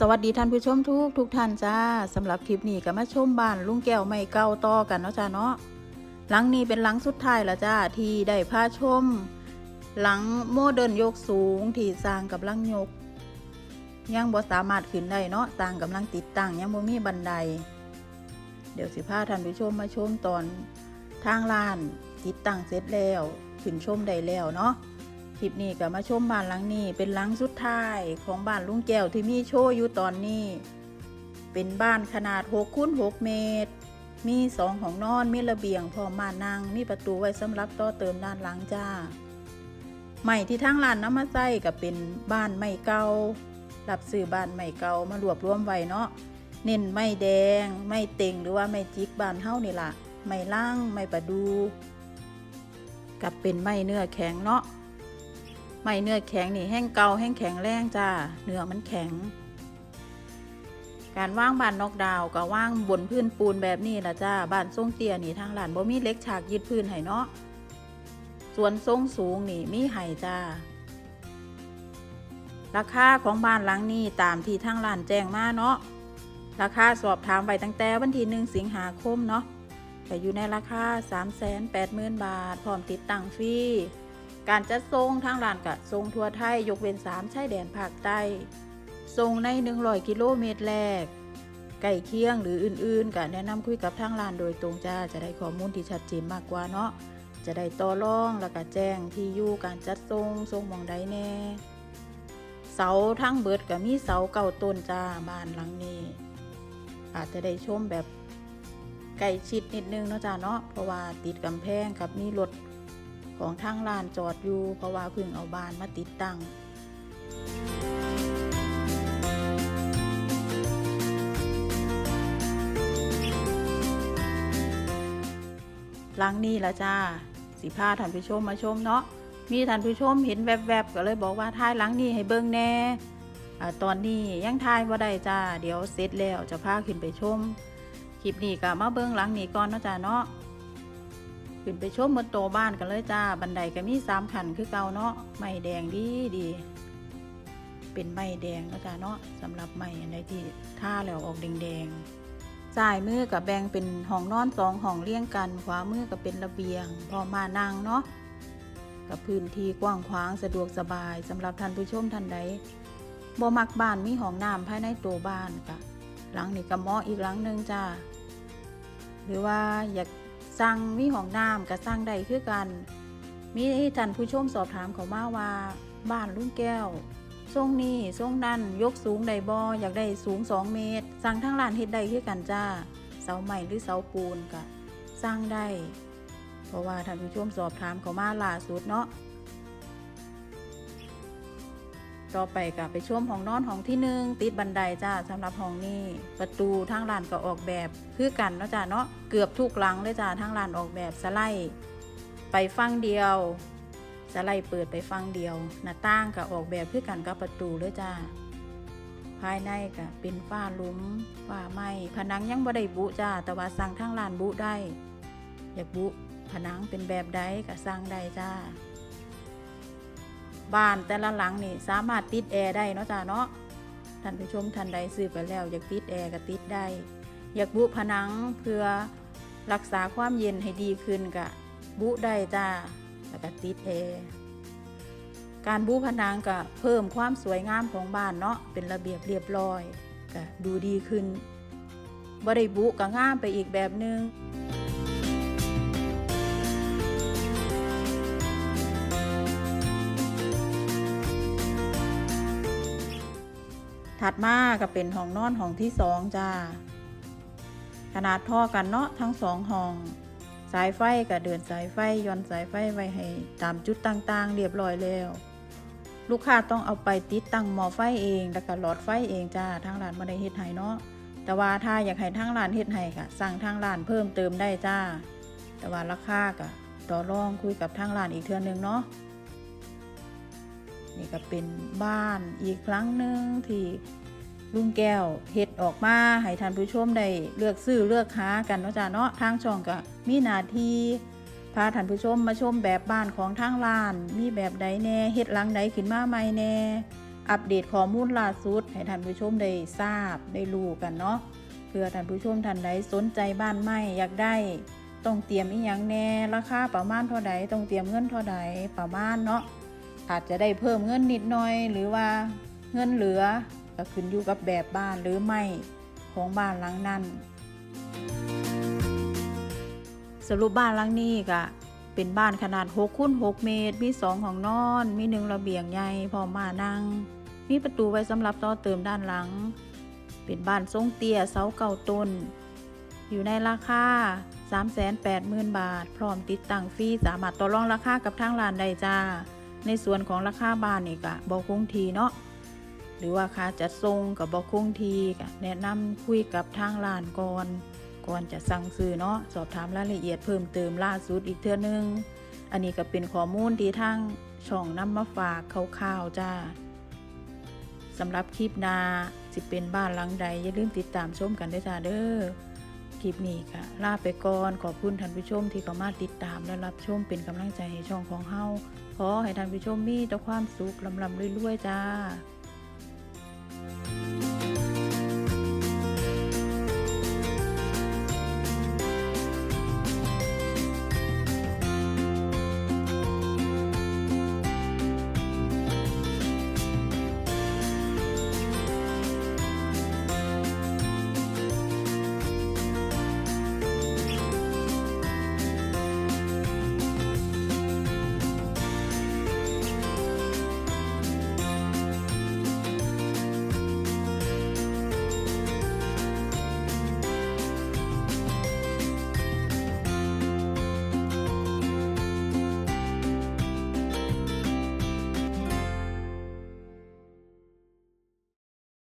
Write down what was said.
สวัสดีท่านผู้ชมทุกทุกท่านจ้าสำหรับคลิปนี้ก็มาชมบ้านลุงแก้วไม่เก่าต่อกันเนาะจ้าเนาะหลังนี้เป็นหลังสุดท้ายแล้วจ้าที่ได้พาชม หลังโมเดิร์นยกสูงที่สร้างกับลังยก ยังบ่สามารถขึ้นได้เนาะสร้างกำลังติดตั้งยังบ่มีบันได เดี๋ยวสิพาท่านผู้ชมมาชมตอนทางลานติดตั้งเสร็จแล้วขึ้นชมได้แล้วเนาะ คลิปนี้ก็มาชมบ้านหลังนี้เป็นหลังสุดท้ายของบ้านลุงแก้วที่มีโชว์อยู่ตอนนี้ เป็นบ้านขนาด6คูณ6เมตร มีสองของนอนมีระเบียงพร้อมมานั่งมีประตูไว้สำหรับต่อเติมด้านหลังจ้าใหม่ที่ทางร้านน้ำมาใส่ก็เป็นบ้านไม้เก่ารับซื้อบ้านไม้เก่ามารวบรวมไว้เนาะเน้นไม้แดง ไม้เต็งหรือว่าไม้จิกบ้านเฮานี่ล่ะไม้ล่างไม้ประดูกับเป็นไม้เนื้อแข็งเนาะ ไม่เนื้อแข็งนี่แห้งเกาแห้งแข็งแรงจ้าเนื้อมันแข็ง การว่างบานนอกดาวก็ว่างบนพื้นปูนแบบนี้ละจ้าบานทรงเตี้ยนี่ทางหลานบ่มีเล็กฉากยึดพื้นให้เนาะส่วนทรงสูงนี่มีไห้จ้าราคาของบ้านหลังนี้ตามที่ทางร้านแจ้งมาเนาะ ราคาสอบถามไว้ตั้งแต่วันที่หนึ่งสิงหาคมเนาะแต่อยู่ในราคา 3 8 0 0 0 0 บาท พร้อมติดตั้งฟรี การจัดทรงทางร้านกะทรงทั่วไทย ยกเว้นสามชายแดนภาคใต้ทรงใน 100 กิโลเมตรแรกใกล้เคียงหรืออื่นๆกะแนะนำคุยกับทางร้านโดยตรงจ้าจะได้ข้อมูลที่ชัดเจนมากกว่าเนาะจะได้ต่อรองแล้วก็แจ้งที่อยู่การจัดทรงทรงมองใดแน่เสาทั้งเบิดก็มีเสาเก่าต้นจ้าบ้านหลังนี้ อาจจะได้ชมแบบใกล้ชิดนิดนึงเนาะจ้าเนาะเพราะว่าติดกำแพงกับมีรถ ของทางลานจอดอยู่เพราะว่าพิ่งเอาบานมาติดตั้งหลังนี้ละจ้าสิพาท่านผู้ชมมาชมเนาะมีท่านผู้ชมเห็นแวบๆก็เลยบอกว่าถ่ายหลังนี้ให้เบิ่งแน่อาตอนนี้ยังถ่ายบ่าได้จ้า เดี๋ยวเสร็จแล้วจะพาขึ้นไปชมคลิปนี้ก็มาเบิ่งหลังนี้ก่อนเนาะจ้าเนาะ ขึ้นไปชมบนโตบ้านกันเลยจ้า บันไดก็มีสามขันคือเก่าเนาะไม้แดงดีดี เป็นไม้แดงนะจ้าเนาะสำหรับไม้อันที่ท่าแล้วออกแดงๆซ้ายมือกับแบ่งเป็นห้องนอนสองห้องเลี้ยงกันขวามือก็เป็นระเบียง พอมานั่งเนาะกับพื้นที่กว้างขวางสะดวกสบายสำหรับท่านผู้ชมท่านใดบ่มักบ้านมีห้องน้ำภายในตัวบ้านกะหลังนี้ก็เหมาะอีกหลังหนึ่งจ้าหรือว่าอยาก สั่งมีห้องน้ำก็สั่งได้คือกัน มีท่านผู้ชมสอบถามเขามาว่า บ้านลุงแก้วทรงนี้ทรงนั่นยกสูงได้บ่อยากได้สูง 2 เมตร สั่งทั้งลานเฮ็ดได้คือกันจ้า เสาใหม่หรือเสาปูนก็สร้างได้ เพราะว่าท่านผู้ชมสอบถามเขามาล่าสุดเนาะ ต่อไปก็ไปชมห้องนอนห้องที่หนึ่งติดบันไดจ้าสำหรับห้องนี้ ประตูทางร้านก็ออกแบบคือกันเนาะจ้าเนาะเกือบทุกหลังเลยจ้าทางร้านออกแบบสไลด์ไปฟังเดียวสไลด์เปิดไปฟังเดียวหน้าต่างก็ออกแบบคือกันกับประตูเลยจ้าภายในก็เป็นฝ้าลุมฝ้าไม้ผนังยังบ่ได้บุจ้าแต่ว่าสั่งทางร้านบุได้ อยากบุผนังเป็นแบบใดก็สั่งได้จ้า บ้านแต่ละหลังนี่สามารถติดแอร์ได้เนาะจ้าเนาะท่านผู้ชมท่านใดซื้อไปแล้ว อยากติดแอร์ก็ติดได้ อยากบุผนังเพื่อรักษาความเย็นให้ดีขึ้นกะบุได้จ้าแล้วก็ติดแอร์การบุผนังก็เพิ่มความสวยงามของบ้านเนาะเป็นระเบียบเรียบร้อยก็ดูดีขึ้นบ่ได้บุก็งามไปอีกแบบหนึง่ ถัดมาก็เป็นห้องนอนห้องที่สองจ้า ขนาดท่อกันเนาะทั้งสองห้อง สายไฟก็เดินสายไฟย้อนสายไฟไว้ให้ตามจุดต่างๆ เรียบร้อยแล้ว ลูกค้าต้องเอาไปติดตั้งหม้อไฟเองแล้วก็หลอดไฟเองจ้าทางร้านไม่ได้เฮ็ดให้เนาะแต่ว่าถ้าอยากให้ทางร้านเฮ็ดให้ค่ะ สั่งทางร้านเพิ่มเติมได้จ้า แต่ว่าราคาก็ต่อรองคุยกับทางร้านอีกเทื่อนึงเนาะ นี่ก็เป็นบ้านอีกครั้งหนึ่งที่ลุงแก้วเฮ็ดออกมาให้ท่านผู้ชมได้เลือกซื้อเลือกหากันเนาะจ้าเนาะทางช่องก็มีหน้าที่พาท่านผู้ชมมาชมแบบบ้านของทางร้าน มีแบบใดแน่เฮ็ดหลังใดขึ้นมาใหม่แน่ อัปเดตข้อมูลล่าสุดให้ท่านผู้ชมได้ทราบได้รู้กันเนาะเพื่อท่านผู้ชมท่านใดสนใจบ้านใหม่อยากได้ต้องเตรียมอีหยังแน่ราคาประมาณเท่าใดต้องเตรียมเงินเท่าใดประมาณเนาะ อาจจะได้เพิ่มเงินนิดหน่อย หรือว่าเงินเหลือก็ขึ้นอยู่กับแบบบ้านหรือไม่ของบ้านหลังนั้น สรุปบ้านหลังนี้ก็เป็นบ้านขนาด6คูณ6เมตร มี2ห้องนอน มีหนึ่งระเบียงใหญ่พร้อมมานั่ง มีประตูไว้สำหรับต่อเติมด้านหลัง เป็นบ้านทรงเตี้ยเสาเก่าต้น อยู่ในราคา380,000 บาท พร้อมติดตั้งฟรีสามารถต่อรองราคากับทางร้านได้จ้า ในส่วนของราคาบ้านนี่ก็บอกคงทีเนาะหรือว่าค่าจัดส่งกับบอกคงทีก็แนะนำคุยกับทางร้านก่อนก่อนจะสั่งซื้อเนาะสอบถามรายละเอียดเพิ่มเติมล่าสุดอีกเทื่อนึง อันนี้ก็เป็นข้อมูลที่ทางช่องนำมาฝากคร่าวๆจ้าสำหรับคลิปนาสิเป็นบ้านหลังใดอย่าลืมติดตามชมกันด้วยจ้าเด้อ คลิปนี้ค่ะลาไปก่อนขอบคุณท่านผู้ชมที่เข้ามาติดตามและรับชมเป็นกำลังใจให้ช่องของเฮาขอให้ท่านผู้ชมมีแต่ความสุขลำลำรวยๆจ้า